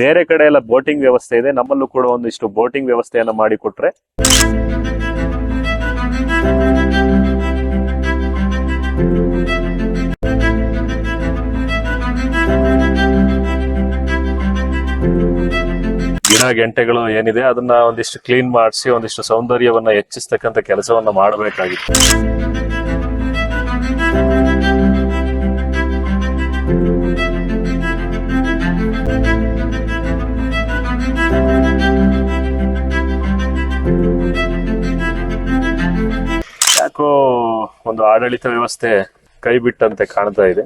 ಬೇರೆ ಕಡೆ ಎಲ್ಲ ಬೋಟಿಂಗ್ ವ್ಯವಸ್ಥೆ ಇದೆ. ನಮ್ಮಲ್ಲೂ ಕೂಡ ಒಂದಿಷ್ಟು ಬೋಟಿಂಗ್ ವ್ಯವಸ್ಥೆಯನ್ನು ಮಾಡಿಕೊಟ್ರೆ. ಗಿಡ ಗೆಂಟೆಗಳು ಏನಿದೆ, ಅದನ್ನ ಒಂದಿಷ್ಟು ಕ್ಲೀನ್ ಮಾಡಿಸಿ, ಒಂದಿಷ್ಟು ಸೌಂದರ್ಯವನ್ನ ಹೆಚ್ಚಿಸ್ತಕ್ಕಂಥ ಕೆಲಸವನ್ನ ಮಾಡಬೇಕಾಗಿತ್ತು. ಯಾಕೋ ಒಂದು ಆಡಳಿತ ವ್ಯವಸ್ಥೆ ಕೈ ಬಿಟ್ಟಂತೆ ಕಾಣ್ತಾ ಇದೆ.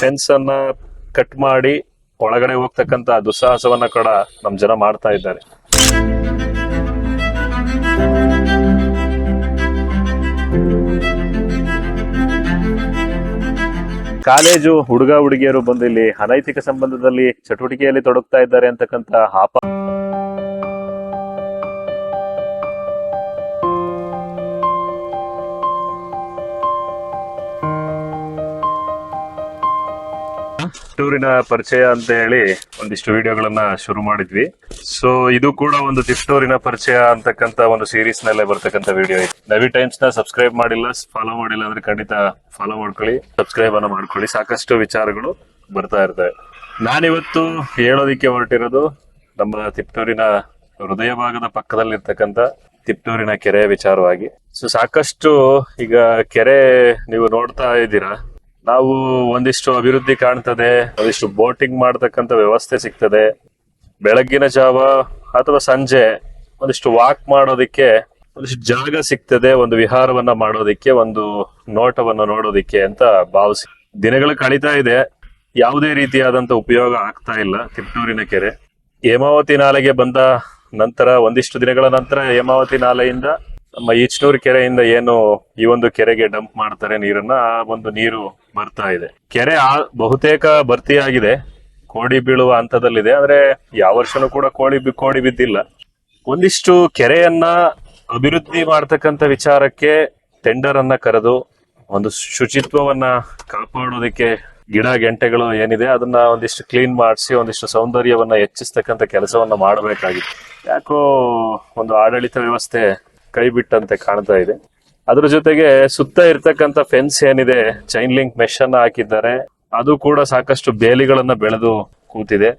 ಫೆನ್ಸ್ ಅನ್ನ ಕಟ್ ಮಾಡಿ ಒಳಗಡೆ ಹೋಗ್ತಕ್ಕಂತ ದುಸ್ಸಾಹಸವನ್ನ ಕೂಡ ನಮ್ ಜನ ಮಾಡ್ತಾ ಇದ್ದಾರೆ. ಕಾಲೇಜು ಹುಡುಗ ಹುಡುಗಿಯರು ಬಂದು ಇಲ್ಲಿ ಅನೈತಿಕ ಸಂಬಂಧದಲ್ಲಿ ಚಟುವಟಿಕೆಯಲ್ಲಿ ತೊಡಗ್ತಾ ಇದ್ದಾರೆ ಅಂತಕ್ಕಂತ ಆಪ ಟೂರಿನ ಪರಿಚಯ ಅಂತ ಹೇಳಿ ಒಂದಿಷ್ಟು ವಿಡಿಯೋಗಳನ್ನ ಶುರು ಮಾಡಿದ್ವಿ. ಸೊ ಇದು ಕೂಡ ಒಂದು ತಿಪ್ಟೂರಿನ ಪರಿಚಯ ಅಂತಕ್ಕಂತ ಒಂದು ಸೀರೀಸ್ ನಲ್ಲೇ ಬರ್ತಕ್ಕಂತ ವಿಡಿಯೋ ಇದೆ. ನವಿ ಟೈಮ್ಸ್ನ ಸಬ್ಸ್ಕ್ರೈಬ್ ಮಾಡಿಲ್ಲ ಫಾಲೋ ಮಾಡಿಲ್ಲ ಅಂದ್ರೆ ಖಂಡಿತ ಫಾಲೋ ಮಾಡ್ಕೊಳ್ಳಿ ಸಬ್ಸ್ಕ್ರೈಬ್ ಅನ್ನ ಮಾಡ್ಕೊಳ್ಳಿ. ಸಾಕಷ್ಟು ವಿಚಾರಗಳು ಬರ್ತಾ ಇರ್ತವೆ. ನಾನಿವತ್ತು ಹೇಳೋದಿಕ್ಕೆ ಹೊರಟಿರೋದು ನಮ್ಮ ತಿಪ್ಟೂರಿನ ಹೃದಯ ಭಾಗದ ಪಕ್ಕದಲ್ಲಿರ್ತಕ್ಕಂಥ ತಿಪ್ಟೂರಿನ ಕೆರೆಯ ವಿಚಾರವಾಗಿ. ಸೊ ಸಾಕಷ್ಟು ಈಗ ಕೆರೆ ನೀವು ನೋಡ್ತಾ ಇದ್ದೀರಾ ನಾವು ಒಂದಿಷ್ಟು ಅಭಿವೃದ್ಧಿ ಕಾಣ್ತದೆ, ಒಂದಿಷ್ಟು ಬೋಟಿಂಗ್ ಮಾಡತಕ್ಕಂತ ವ್ಯವಸ್ಥೆ ಸಿಗ್ತದೆ. ಬೆಳಗ್ಗಿನ ಜಾವ ಅಥವಾ ಸಂಜೆ ಒಂದಿಷ್ಟು ವಾಕ್ ಮಾಡೋದಿಕ್ಕೆ ಒಂದಿಷ್ಟು ಜಾಗ ಸಿಗ್ತದೆ, ಒಂದು ವಿಹಾರವನ್ನ ಮಾಡೋದಿಕ್ಕೆ, ಒಂದು ನೋಟವನ್ನ ನೋಡೋದಿಕ್ಕೆ ಅಂತ ಭಾವಿಸಿ. ದಿನಗಳು ಕಳೀತಾ ಇದೆ. ಯಾವುದೇ ರೀತಿಯಾದಂತ ಉಪಯೋಗ ಆಗ್ತಾ ಇಲ್ಲ ತಿಪ್ಟೂರಿನ ಕೆರೆ. ಹೇಮಾವತಿ ನಾಲೆಗೆ ಬಂದ ನಂತರ, ಒಂದಿಷ್ಟು ದಿನಗಳ ನಂತರ ಹೇಮಾವತಿ ನಾಲೆಯಿಂದ ನಮ್ಮ ಈಚನೂರು ಕೆರೆಯಿಂದ ಏನು ಈ ಒಂದು ಕೆರೆಗೆ ಡಂಪ್ ಮಾಡ್ತಾರೆ ನೀರನ್ನ, ಆ ಒಂದು ನೀರು ಬರ್ತಾ ಇದೆ. ಕೆರೆ ಬಹುತೇಕ ಭರ್ತಿಯಾಗಿದೆ. ಕೋಡಿ ಬೀಳುವ ಹಂತದಲ್ಲಿದೆ. ಆದರೆ ಯಾವ ವರ್ಷನೂ ಕೂಡ ಕೋಳಿ ಕೋಡಿ ಬಿದ್ದಿಲ್ಲ. ಒಂದಿಷ್ಟು ಕೆರೆಯನ್ನ ಅಭಿವೃದ್ಧಿ ಮಾಡ್ತಕ್ಕಂಥ ವಿಚಾರಕ್ಕೆ ಟೆಂಡರ್ ಅನ್ನ ಕರೆದು, ಒಂದು ಶುಚಿತ್ವವನ್ನ ಕಾಪಾಡೋದಕ್ಕೆ ಗಿಡ, ಗೆಂಟೆಗಳು ಏನಿದೆ, ಅದನ್ನ ಒಂದಿಷ್ಟು ಕ್ಲೀನ್ ಮಾಡಿಸಿ, ಒಂದಿಷ್ಟು ಸೌಂದರ್ಯವನ್ನ ಹೆಚ್ಚಿಸ್ತಕ್ಕಂಥ ಕೆಲಸವನ್ನ ಮಾಡಬೇಕಾಗಿತ್ತು ಯಾಕೋ ಒಂದು ಆಡಳಿತ ವ್ಯವಸ್ಥೆ ಕೈ ಬಿಟ್ಟಂತೆ ಕಾಣ್ತಾ ಇದೆ. ಅದ್ರ ಜೊತೆಗೆ ಸುತ್ತ ಇರ್ತಕ್ಕಂಥ ಫೆನ್ಸ್ ಏನಿದೆ ಚೈನ್ ಲಿಂಕ್ ಮೆಶ್ ಹಾಕಿದ್ದಾರೆ. ಅದು ಕೂಡ ಸಾಕಷ್ಟು ಬೇಲಿಗಳನ್ನ ಬೆಳೆದು ಕೂತಿದೆ.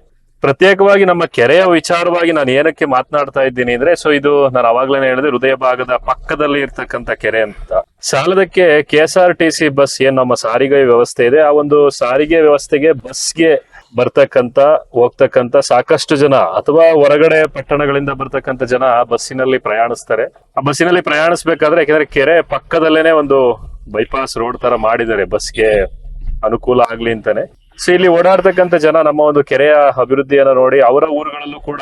ಪ್ರತ್ಯೇಕವಾಗಿ ನಮ್ಮ ಕೆರೆಯ ವಿಚಾರವಾಗಿ ನಾನು ಏನಕ್ಕೆ ಮಾತನಾಡ್ತಾ ಇದ್ದೀನಿ ಅಂದ್ರೆ ಸೊ ಇದು ನಾನು ಅವಾಗ್ಲೇನೆ ಹೇಳಿದೆ, ಹೃದಯ ಭಾಗದ ಪಕ್ಕದಲ್ಲಿ ಇರ್ತಕ್ಕಂಥ ಕೆರೆ ಅಂತ. ಸಾಲದಕ್ಕೆ K R T C bus ಏನ್ ನಮ್ಮ ಸಾರಿಗೆ ವ್ಯವಸ್ಥೆ ಇದೆ, ಆ ಒಂದು ಸಾರಿಗೆ ವ್ಯವಸ್ಥೆಗೆ ಬಸ್ಗೆ ಬರ್ತಕ್ಕಂತ ಹೋಗ್ತಕ್ಕಂತ ಸಾಕಷ್ಟು ಜನ ಅಥವಾ ಹೊರಗಡೆ ಪಟ್ಟಣಗಳಿಂದ ಬರ್ತಕ್ಕಂತ ಜನ ಬಸ್ಸಿನಲ್ಲಿ ಪ್ರಯಾಣಿಸ್ತಾರೆ. ಆ ಬಸ್ಸಿನಲ್ಲಿ ಪ್ರಯಾಣಿಸ್ಬೇಕಾದ್ರೆ ಯಾಕಂದ್ರೆ ಕೆರೆ ಪಕ್ಕದಲ್ಲೇನೆ ಒಂದು ಬೈಪಾಸ್ ರೋಡ್ ತರ ಮಾಡಿದ್ದಾರೆ. ಬಸ್ಗೆ ಅನುಕೂಲ ಆಗ್ಲಿ ಅಂತಾನೆ. ಸೊ ಇಲ್ಲಿ ಓಡಾಡ್ತಕ್ಕಂಥ ಜನ ನಮ್ಮ ಒಂದು ಕೆರೆಯ ಅಭಿವೃದ್ಧಿಯನ್ನ ನೋಡಿ ಅವರ ಊರುಗಳಲ್ಲೂ ಕೂಡ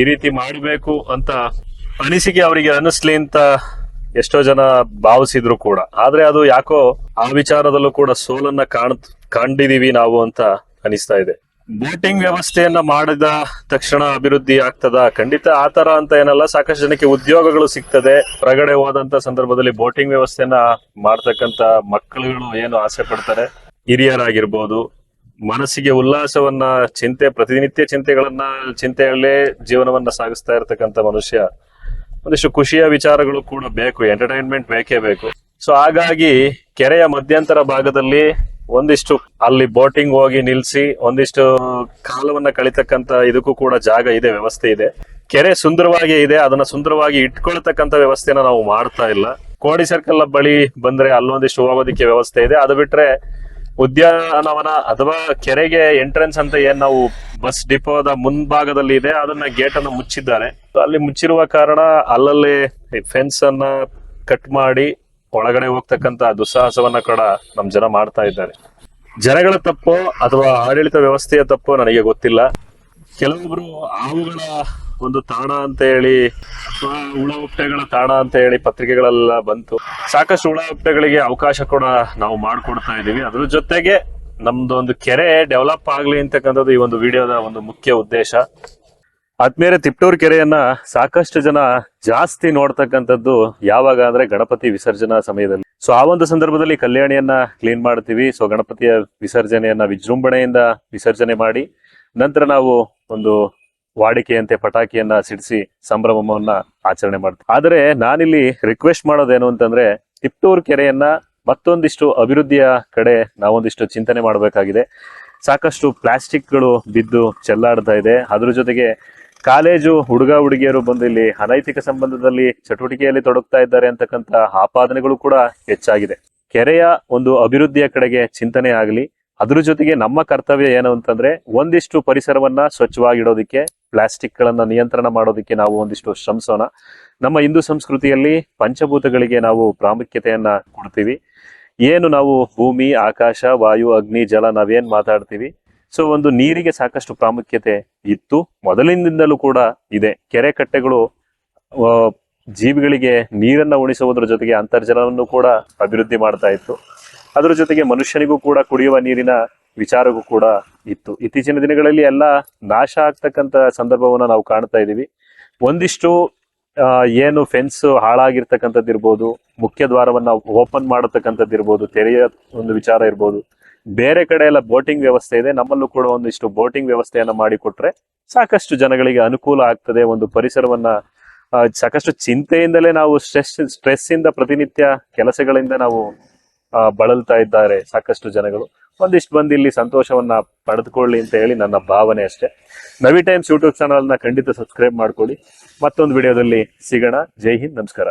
ಈ ರೀತಿ ಮಾಡಬೇಕು ಅಂತ ಅನಿಸಿಕೆ ಅವರಿಗೆ ಅನಿಸ್ಲಿ ಅಂತ ಎಷ್ಟೋ ಜನ ಭಾವಿಸಿದ್ರು ಕೂಡ. ಆದ್ರೆ ಅದು ಯಾಕೋ ಆ ವಿಚಾರದಲ್ಲೂ ಕೂಡ ಸೋಲನ್ನ ಕಾಣ್ ಕಂಡಿದೀವಿ ನಾವು ಅಂತ ಅನಿಸ್ತಾ ಇದೆ. ಬೋಟಿಂಗ್ ವ್ಯವಸ್ಥೆಯನ್ನ ಮಾಡಿದ ತಕ್ಷಣ ಅಭಿವೃದ್ಧಿ ಆಗ್ತದ? ಖಂಡಿತ ಆತರ ಅಂತ ಏನಲ್ಲ, ಸಾಕಷ್ಟು ಜನಕ್ಕೆ ಉದ್ಯೋಗಗಳು ಸಿಗ್ತದೆ. ಹೊರಗಡೆ ಹೋದಂತ ಸಂದರ್ಭದಲ್ಲಿ ಬೋಟಿಂಗ್ ವ್ಯವಸ್ಥೆಯನ್ನ ಮಾಡ್ತಕ್ಕಂತ ಮಕ್ಕಳುಗಳು ಏನು ಆಸೆ ಪಡ್ತಾರೆ? ಹಿರಿಯರಾಗಿರ್ಬೋದು, ಮನಸ್ಸಿಗೆ ಉಲ್ಲಾಸವನ್ನ, ಚಿಂತೆ, ಪ್ರತಿನಿತ್ಯ ಚಿಂತೆಗಳನ್ನ, ಚಿಂತೆಯಲ್ಲೇ ಜೀವನವನ್ನ ಸಾಗಿಸ್ತಾ ಇರತಕ್ಕಂತ ಮನುಷ್ಯ, ಒಂದಿಷ್ಟು ಖುಷಿಯ ವಿಚಾರಗಳು ಕೂಡ ಬೇಕು ಎಂಟರ್ಟೈನ್ಮೆಂಟ್ ಬೇಕೇ ಬೇಕು. ಸೊ ಹಾಗಾಗಿ ಕೆರೆಯ ಮಧ್ಯಂತರ ಭಾಗದಲ್ಲಿ ಒಂದಿಷ್ಟು ಅಲ್ಲಿ ಬೋಟಿಂಗ್ ಹೋಗಿ ನಿಲ್ಸಿ, ಒಂದಿಷ್ಟು ಕಾಲವನ್ನ ಕಳಿತಕ್ಕಂತ ಇದಕ್ಕೂ ಕೂಡ ಜಾಗ ಇದೆ, ವ್ಯವಸ್ಥೆ ಇದೆ. ಕೆರೆ ಸುಂದರವಾಗಿ ಇದೆ, ಅದನ್ನ ಸುಂದರವಾಗಿ ಇಟ್ಕೊಳ್ತಕ್ಕಂತ ವ್ಯವಸ್ಥೆನ ನಾವು ಮಾಡ್ತಾ ಇಲ್ಲ. ಕೋಡಿ ಸರ್ಕಲ್ ಬಳಿ ಬಂದ್ರೆ ಅಲ್ಲೊಂದಿಷ್ಟು ಹೋಗೋದಿಕ್ಕೆ ವ್ಯವಸ್ಥೆ ಇದೆ. ಅದು ಬಿಟ್ರೆ ಉದ್ಯಾನವನ ಅಥವಾ ಕೆರೆಗೆ ಎಂಟ್ರೆನ್ಸ್ ಅಂತ ಏನ್ ನಾವು ಬಸ್ ಡಿಪೋದ ಮುಂಭಾಗದಲ್ಲಿ ಇದೆ, ಅದನ್ನ ಗೇಟ್ ಅನ್ನು ಮುಚ್ಚಿದ್ದಾರೆ. ಅಲ್ಲಿ ಮುಚ್ಚಿರುವ ಕಾರಣ ಅಲ್ಲಲ್ಲಿ ಫೆನ್ಸ್ ಅನ್ನ ಕಟ್ ಮಾಡಿ ಒಳಗಡೆ ಹೋಗ್ತಕ್ಕಂತ ದುಸ್ಸಾಹಸವನ್ನ ಕೂಡ ನಮ್ ಜನ ಮಾಡ್ತಾ ಇದ್ದಾರೆ. ಜನಗಳ ತಪ್ಪೋ ಅಥವಾ ಆಡಳಿತ ವ್ಯವಸ್ಥೆಯ ತಪ್ಪೋ ನನಗೆ ಗೊತ್ತಿಲ್ಲ. ಕೆಲವೊಬ್ರು ಆವುಗಳ ಒಂದು ತಾಣ ಅಂತ ಹೇಳಿ ಅಥವಾ ಹುಳ ಹುಪ್ಪೆಗಳ ತಾಣ ಅಂತ ಹೇಳಿ ಪತ್ರಿಕೆಗಳೆಲ್ಲ ಬಂತು. ಸಾಕಷ್ಟು ಹುಳ ಹುಪ್ಪೆಗಳಿಗೆ ಅವಕಾಶ ಕೂಡ ನಾವು ಮಾಡ್ಕೊಡ್ತಾ ಇದೀವಿ ಅದ್ರ ಜೊತೆಗೆ ನಮ್ದು ಒಂದು ಕೆರೆ ಡೆವಲಪ್ ಆಗ್ಲಿ ಅಂತಕ್ಕಂಥದ್ದು ಈ ಒಂದು ವಿಡಿಯೋದ ಒಂದು ಮುಖ್ಯ ಉದ್ದೇಶ. ಆದ್ಮೇಲೆ ತಿಪ್ಟೂರ್ ಕೆರೆಯನ್ನ ಸಾಕಷ್ಟು ಜನ ಜಾಸ್ತಿ ನೋಡ್ತಕ್ಕಂಥದ್ದು ಯಾವಾಗ ಅಂದ್ರೆ ಗಣಪತಿ ವಿಸರ್ಜನಾ ಸಮಯದಲ್ಲಿ. ಸೊ ಆ ಒಂದು ಸಂದರ್ಭದಲ್ಲಿ ಕಲ್ಯಾಣಿಯನ್ನ ಕ್ಲೀನ್ ಮಾಡ್ತೀವಿ. ಸೊ ಗಣಪತಿಯ ವಿಸರ್ಜನೆಯನ್ನ ವಿಜೃಂಭಣೆಯಿಂದ ವಿಸರ್ಜನೆ ಮಾಡಿ ನಂತರ ನಾವು ಒಂದು ವಾಡಿಕೆಯಂತೆ ಪಟಾಕಿಯನ್ನ ಸಿಡಿಸಿ ಸಂಭ್ರಮವನ್ನ ಆಚರಣೆ ಮಾಡ್ತೀವಿ. ಆದರೆ ನಾನಿಲ್ಲಿ ರಿಕ್ವೆಸ್ಟ್ ಮಾಡೋದೇನು ಅಂತಂದ್ರೆ ತಿಪ್ಟೂರ್ ಕೆರೆಯನ್ನ ಮತ್ತೊಂದಿಷ್ಟು ಅಭಿವೃದ್ಧಿಯ ಕಡೆ ನಾವೊಂದಿಷ್ಟು ಚಿಂತನೆ ಮಾಡಬೇಕಾಗಿದೆ. ಸಾಕಷ್ಟು ಪ್ಲಾಸ್ಟಿಕ್ಗಳು ಬಿದ್ದು ಚೆಲ್ಲಾಡ್ತಾ ಇದೆ. ಅದ್ರ ಜೊತೆಗೆ ಕಾಲೇಜು ಹುಡುಗ ಹುಡುಗಿಯರು ಬಂದು ಇಲ್ಲಿ ಅನೈತಿಕ ಸಂಬಂಧದಲ್ಲಿ ಚಟುವಟಿಕೆಯಲ್ಲಿ ತೊಡಗ್ತಾ ಇದ್ದಾರೆ ಅಂತಕ್ಕಂಥ ಆಪಾದನೆಗಳು ಕೂಡ ಹೆಚ್ಚಾಗಿದೆ. ಕೆರೆಯ ಒಂದು ಅಭಿವೃದ್ಧಿಯ ಕಡೆಗೆ ಚಿಂತನೆ ಆಗಲಿ, ಅದ್ರ ಜೊತೆಗೆ ನಮ್ಮ ಕರ್ತವ್ಯ ಏನು ಅಂತಂದ್ರೆ ಒಂದಿಷ್ಟು ಪರಿಸರವನ್ನ ಸ್ವಚ್ಛವಾಗಿಡೋದಕ್ಕೆ ಪ್ಲಾಸ್ಟಿಕ್ ಗಳನ್ನ ನಿಯಂತ್ರಣ ಮಾಡೋದಕ್ಕೆ ನಾವು ಒಂದಿಷ್ಟು ಶ್ರಮಿಸೋಣ. ನಮ್ಮ ಹಿಂದೂ ಸಂಸ್ಕೃತಿಯಲ್ಲಿ ಪಂಚಭೂತಗಳಿಗೆ ನಾವು ಪ್ರಾಮುಖ್ಯತೆಯನ್ನ ಕೊಡ್ತೀವಿ. ಏನು ನಾವು ಭೂಮಿ, ಆಕಾಶ, ವಾಯು, ಅಗ್ನಿ, ಜಲ ನಾವೇನ್ ಮಾತಾಡ್ತೀವಿ? ಸೊ ಒಂದು ನೀರಿಗೆ ಸಾಕಷ್ಟು ಪ್ರಾಮುಖ್ಯತೆ ಇತ್ತು. ಮೊದಲಿನಿಂದಲೂ ಕೂಡ ಇದೆ. ಕೆರೆ ಕಟ್ಟೆಗಳು ಜೀವಿಗಳಿಗೆ ನೀರನ್ನ ಉಣಿಸುವುದರ ಜೊತೆಗೆ ಅಂತರ್ಜಲವನ್ನು ಕೂಡ ಅಭಿವೃದ್ಧಿ ಮಾಡ್ತಾ ಇತ್ತು. ಅದರ ಜೊತೆಗೆ ಮನುಷ್ಯನಿಗೂ ಕೂಡ ಕುಡಿಯುವ ನೀರಿನ ವಿಚಾರವೂ ಕೂಡ ಇತ್ತು. ಇತ್ತೀಚಿನ ದಿನಗಳಲ್ಲಿ ಎಲ್ಲ ನಾಶ ಆಗ್ತಕ್ಕಂಥ ಸಂದರ್ಭವನ್ನ ನಾವು ಕಾಣ್ತಾ ಇದ್ದೀವಿ. ಒಂದಿಷ್ಟು ಏನು ಫೆನ್ಸ್ ಹಾಳಾಗಿರ್ತಕ್ಕಂಥದ್ದು ಇರ್ಬೋದು ಮುಖ್ಯ ದ್ವಾರವನ್ನ ಓಪನ್ ಮಾಡತಕ್ಕಂಥದ್ದು ಇರ್ಬೋದು ತೆರೆಯ ಒಂದು ವಿಚಾರ ಇರ್ಬೋದು ಬೇರೆ ಕಡೆ ಎಲ್ಲ ಬೋಟಿಂಗ್ ವ್ಯವಸ್ಥೆ ಇದೆ. ನಮ್ಮಲ್ಲೂ ಕೂಡ ಒಂದಿಷ್ಟು ಬೋಟಿಂಗ್ ವ್ಯವಸ್ಥೆಯನ್ನ ಮಾಡಿಕೊಟ್ರೆ ಸಾಕಷ್ಟು ಜನಗಳಿಗೆ ಅನುಕೂಲ ಆಗ್ತದೆ. ಒಂದು ಪರಿಸರವನ್ನ ಸಾಕಷ್ಟು ಚಿಂತೆಯಿಂದಲೇ ನಾವು ಸ್ಟ್ರೆಸ್ ಸ್ಟ್ರೆಸ್ ಇಂದ ಪ್ರತಿನಿತ್ಯ ಕೆಲಸಗಳಿಂದ ನಾವು ಬಳಲ್ತಾ ಇದ್ದಾರೆ ಸಾಕಷ್ಟು ಜನಗಳು. ಒಂದಿಷ್ಟು ಬಂದು ಇಲ್ಲಿ ಸಂತೋಷವನ್ನ ಪಡೆದುಕೊಳ್ಳಿ ಅಂತ ಹೇಳಿ ನನ್ನ ಭಾವನೆ ಅಷ್ಟೇ. ನವಿ ಟೈಮ್ಸ್ ಯೂಟ್ಯೂಬ್ ಚಾನಲ್ನ ಖಂಡಿತ ಸಬ್ಸ್ಕ್ರೈಬ್ ಮಾಡ್ಕೊಳ್ಳಿ. ಮತ್ತೊಂದು ವಿಡಿಯೋದಲ್ಲಿ ಸಿಗೋಣ. ಜೈ ಹಿಂದ್. ನಮಸ್ಕಾರ.